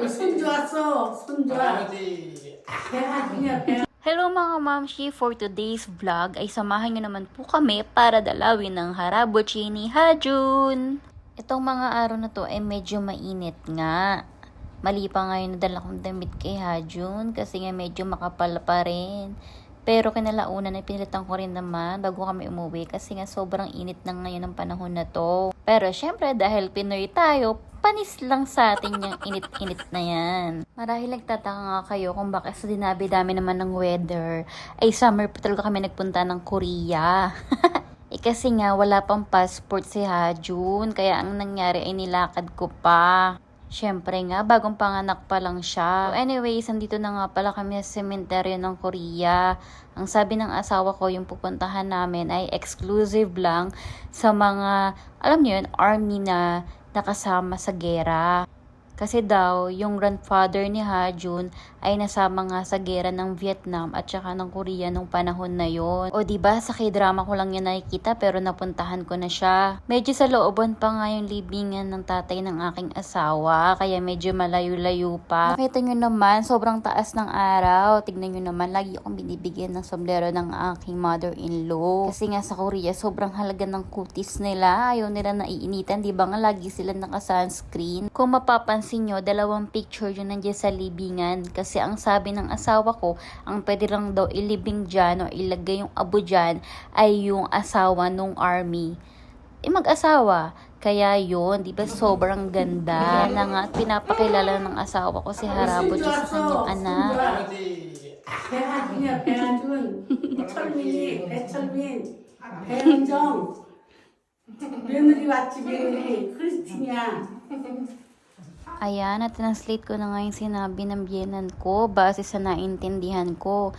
손주 왔어. 손주 와. 배하중이야 배. Hello mga mamshi! For today's vlog ay samahan nyo naman po kami para dalawin ng harabuchi ni Hajun. Itong mga araw na to ay medyo mainit nga. Mali pa ngayon nadala kong damit kay Hajun kasi nga medyo makapal pa rin. Pero kinalaunan ay pinilitan ko rin naman bago kami umuwi kasi nga sobrang init na ngayon ng panahon na to. Pero syempre dahil Pinoy tayo, panis lang sa atin yung init-init na yan. Marahil nagtataka nga kayo kung bakit sa dinabi-dami naman ng weather, ay summer pa talaga kami nagpunta ng Korea. eh kasi nga wala pang passport si Hajun, kaya ang nangyari ay nilakad ko pa. Siyempre nga, bagong panganak pa lang siya. So anyways, andito na nga pala kami sa cemetery ng Korea. Ang sabi ng asawa ko, yung pupuntahan namin ay exclusive lang sa mga, alam niyo yun, army na nakasama sa gera. Kasi daw, yung grandfather ni Hajun ay nasama nga sa gera ng Vietnam at saka ng Korea nung panahon na yon. O di ba sa k-drama ko lang yun nakikita pero napuntahan ko na siya. Medyo sa looban pa nga yung libingan ng tatay ng aking asawa kaya medyo malayo-layo pa. Nakita nyo naman, sobrang taas ng araw. Tignan nyo naman, lagi akong binibigyan ng sombrero ng aking mother-in-law. Kasi nga sa Korea, sobrang halaga ng kutis nila. Ayaw nila naiinitan, di ba nga lagi sila naka-sunscreen. Kung mapapansin nyo, dalawang picture yun nandiyan sa libingan. Kasi ang sabi ng asawa ko, ang pwede lang daw ilibing dyan o ilagay yung abo dyan ay yung asawa nung army. Eh mag-asawa. Kaya yun, di ba sobrang ganda na nga at pinapakilala ng asawa ko si Harabo sa kanyang anak. 배하중이야 배하중. 철민이 배철민. 배은정. 며느리 왔지 며느리. 크리스틴이야. Ayan, na-translate ko na nga yung sinabi ng biyenan ko base sa naintindihan ko.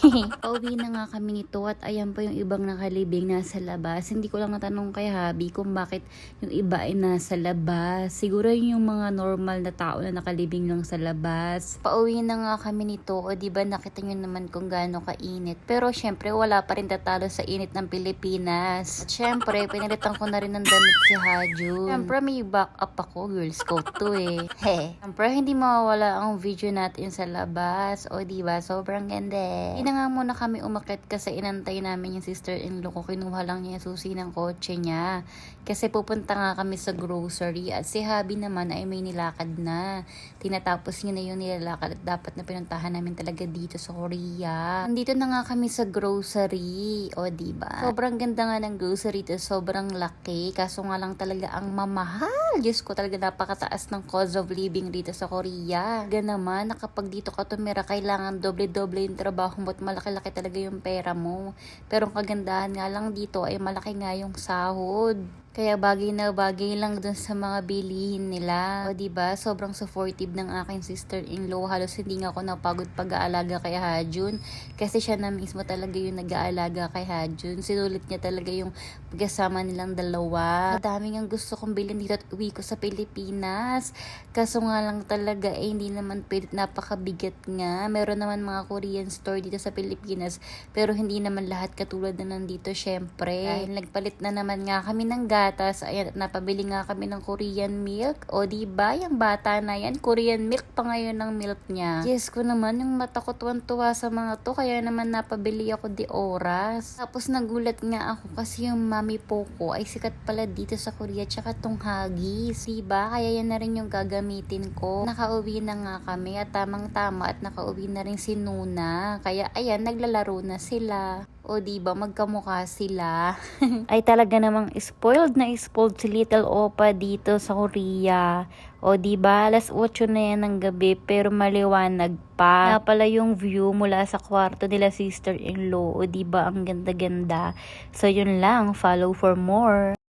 Pauwi na nga kami nito at ayan pa yung ibang nakalibing nasa labas. Hindi ko lang natanong kay Habi kung bakit yung iba ay nasa labas. Siguro yun yung mga normal na tao na nakalibing lang sa labas. Pauwi na nga kami nito o ba nakita nyo naman kung gaano kainit. Pero syempre wala pa rin tatalo sa init ng Pilipinas. At syempre pinilitan ko na rin ng damit si Haju. Syempre may backup ako, girls coat to eh. He. Syempre hindi mawawala ang video natin sa labas. O ba sobrang ganda. Hindi na nga muna kami umakit kasi inantay namin yung sister-in-law ko. Kinuha lang niya yung susi ng kotse niya. Kasi pupunta nga kami sa grocery at si Habi naman ay may nilakad na. Tinatapos niya na yung nilalakad at dapat na pinuntahan namin talaga dito sa Korea. Nandito na nga kami sa grocery. O diba? Sobrang ganda nga ng grocery to. Sobrang laki. Kaso nga lang talaga ang mamahal. Diyos ko talaga napakataas ng cost of living dito sa Korea. Gan naman na kapag dito ka tumira kailangan doble-doble yung trabaho mo at malaki-laki talaga yung pera mo. Pero ang kagandahan nga lang dito ay malaki nga yung sahod. Kaya bagay na bagay lang dun sa mga bilihin nila. O ba Sobrang supportive ng aking sister-in-law. Halos hindi nga ako napagod pag-aalaga kay Hajun. Kasi siya na mismo talaga yung nag-aalaga kay Hajun. Sinulit niya talaga yung pagkasama nilang dalawa. Madami ang gusto kong bilhin dito at uwi ko sa Pilipinas. Kaso nga lang talaga eh hindi naman pwede napakabigat nga. Meron naman mga Korean store dito sa Pilipinas. Pero hindi naman lahat katulad na nandito syempre. Dahil nagpalit na naman nga kami ng gatas. Ayan, napabili nga kami ng Korean milk. O di ba yung bata na yan, Korean milk pa ngayon ng milk niya. Yes ko naman, yung mata ko tuwan-tuwa sa mga to. Kaya naman napabili ako di oras. Tapos nagulat nga ako kasi yung mami Poco ay sikat pala dito sa Korea. Tsaka tong Huggies. Diba? Kaya yan na rin yung gagamitin ko. Nakauwi na nga kami at tamang-tama at nakauwi na rin si Nuna. Kaya ayan, naglalaro na sila. O di ba magkamukha sila. Ay talaga namang spoiled na spoiled si Little Opa dito sa Korea. O di ba alas 8 na yan ng gabi pero maliwanag pa. Na pala yung view mula sa kwarto nila sister-in-law. O di ba ang ganda-ganda. So yun lang, follow for more.